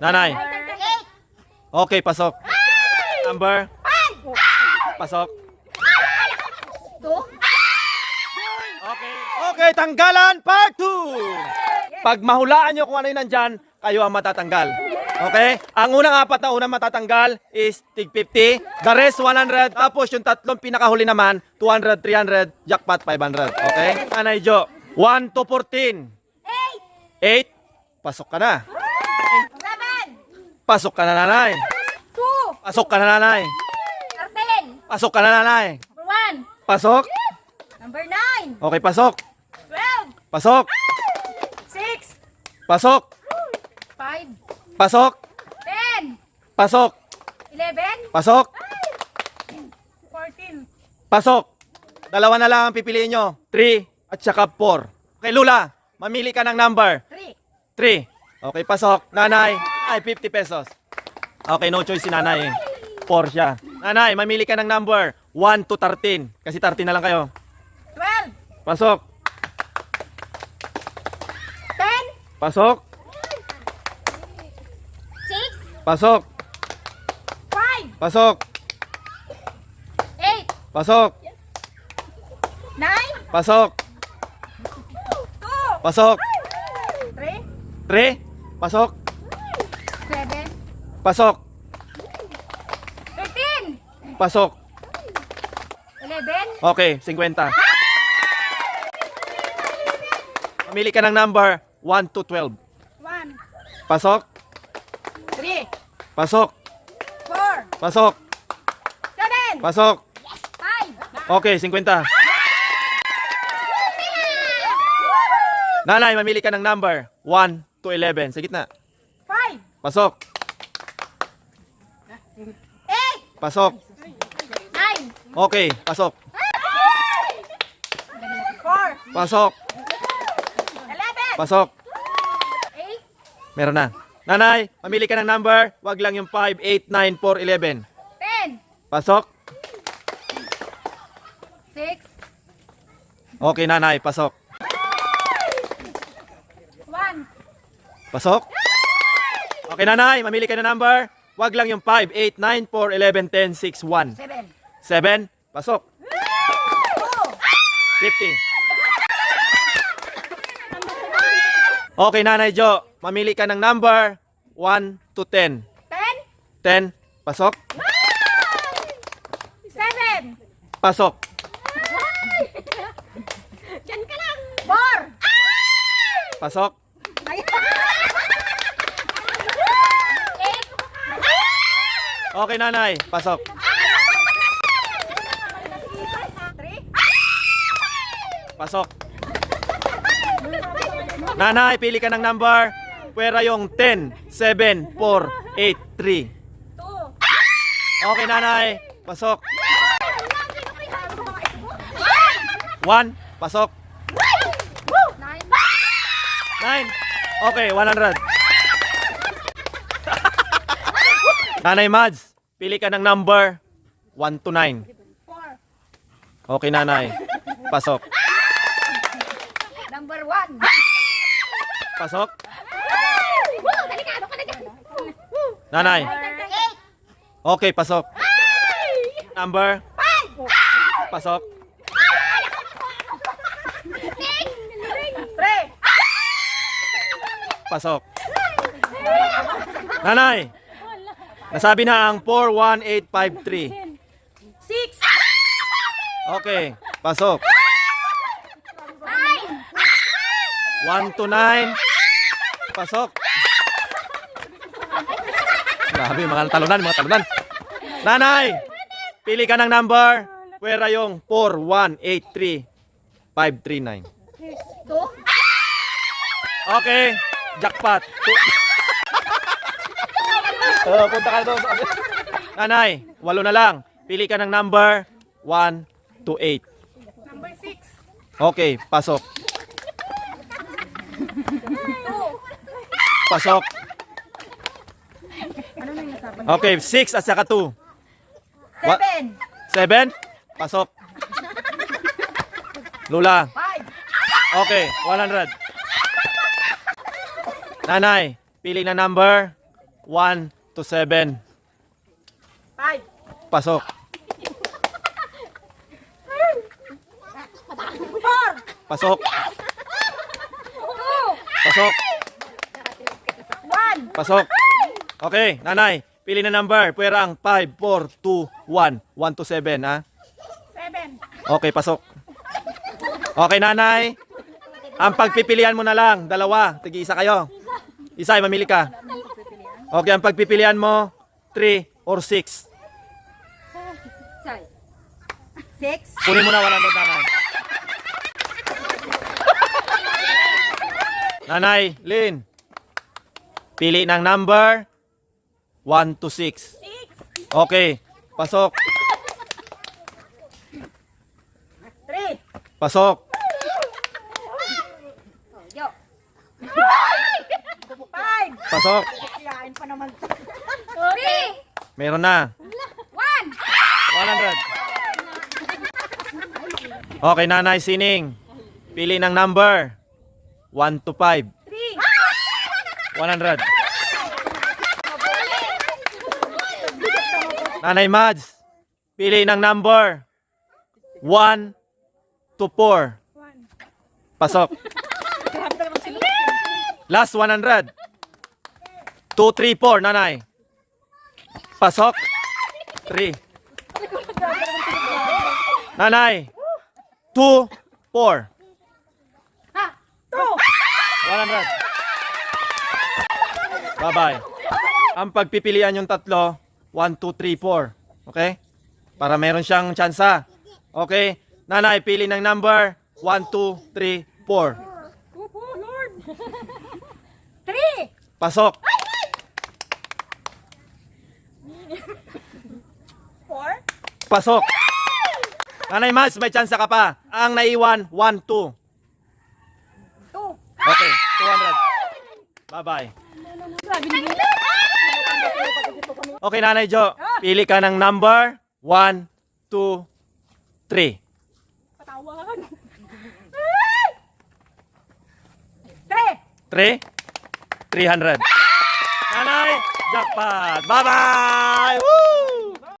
Nanay. Okay, pasok. Number. Pasok. Okay. Okay, tanggalan part 2. Pag mahulaan nyo kung ano yung nandyan, kayo ang matatanggal. Okay? Ang unang apat na unang matatanggal is tig 50. The rest 100. Tapos yung tatlong pinakahuli naman, 200, 300, jackpot 500. Okay? Nanay Jo, 1 to 14. Eight. 8. Pasok ka na. Pasok ka na nanay. Two. Pasok ka na nanay. Thirteen. Pasok ka na nanay. Number one. Pasok. Number nine. Okay, pasok. Twelve. Pasok. Six. Pasok. Five. Pasok. Ten. Pasok. Eleven. Pasok. Fourteen. Pasok. Dalawa na lang ang pipiliin nyo. 3 at saka 4. Okay, Lula. Mamili ka ng number. Three. 3. Okay, pasok. Nanay. Ay, 50 pesos. Okay, no choice si nanay. 4 siya. Nanay, mamili ka ng number. 1 to 13. Kasi 13 na lang kayo. Twelve. Pasok. Ten. Pasok. Six. Pasok. Five. Pasok. Eight. Pasok. Nine. Pasok. Two. Pasok. Three. 3. Pasok. Pasok. Thirteen. Pasok. Eleven. Okay, 50. Mamili ka ng number 1 to 12. One. Pasok. Three. Pasok. Four. Pasok. Seven. Pasok. Five. Okay, 50. Nanay, mamili ka ng number 1 to 11. Sa gitna. Five. Pasok. Eight. Pasok. Nine. Okay, pasok. Four. Pasok. Eleven. Pasok. Eight. Meron na. Nanay, mamili ka ng number. Wag lang yung 5, 8, 9, 4, 11. Ten. Pasok. Six. Okay, nanay, pasok. One. Pasok. Okay, nanay, mamili ka ng number. Wag lang yung 5, 8, 9, 4, 11, 10, 6, 1. Seven. 7. Pasok. Two. 50. Okay, nanay Jo, mamili ka ng number 1 to 10. Ten. 10. Pasok. Seven. Pasok. Diyan ka lang. Four. Pasok. Okay, nanay. Pasok. Pasok. Nanay, pili ka ng number. Pwera yung 10, 7, 4, 8, 3. Two. Okay, nanay. Pasok. 1. Pasok. Nine. 9. Okay, 100. nanay Mads, pili ka ng number 1 to 9. Four. Okay, nanay. Pasok. Number one. Pasok. Woo! Delikado ka na dyan. Nanay. Eight. Okay, pasok. Number. Pasok. Pasok. Nanay. Nasabi na ang 41853. Six. Okay, pasok. Nine. 1 to 9. Pasok. Grabe, mga talunan, mga talunan. Nanay, pili ka ng number. Pwera yung 4183 539. Two. Okay, jackpot. Oh, punta ka doon. Nanay, walo na lang. Pili ka ng number 1 to 8. Number six. Okay, pasok. Pasok. Okay, 6 at saka 2. What? Seven. 7. Pasok. Lula. Okay, 100. Nanay, pili na number 1 to 7. Five. Pasok. Four. Pasok. Two. Pasok. Pasok. Okay, nanay. Pili na number. Pwerang 5, 4, 2, 1. 1 to 7, ha? Seven. Okay, pasok. Okay, nanay. Ang pagpipilian mo na lang, dalawa. Tigi-isa kayo. Isa, mamili ka. Okay, ang pagpipilian mo, 3 or 6. Sorry. Six. Kunin mo na 100, nanay. Nanay, Lin. Pili ng number 1 to 6. Six. Okay, pasok. Three. Pasok. Yo. Five. Pasok. Kirain pa naman. Three. Meron na. One. 100. Okay, Nanay Sining. Pili ng number. 1 to 5. Three. 100. Nanay Mads. Pili ng number. 1 to 4. One. Pasok. Last 100. 2, 3, 4, nanay. Pasok. 3. Nanay. 2, 4. Ha? Two. 100. Bye-bye. Ang pagpipilian yung tatlo, 1, 2, 3, 4. Okay? Para meron siyang tsansa. Okay? Nanay, pili ng number. 1, 2, 3, 4. Opo, Lord. Three. Pasok. Four. Pasok. Nanay Mas, may tsansa ka pa. Ang naiwan, 1, 2. Two. Okay, 200. Bye-bye. Okay, Nanay Jo. Pili ka ng number. 1, 2, 3. Patawan. Three. 3? 300. Nanay, jackpot. Bye-bye! Woo!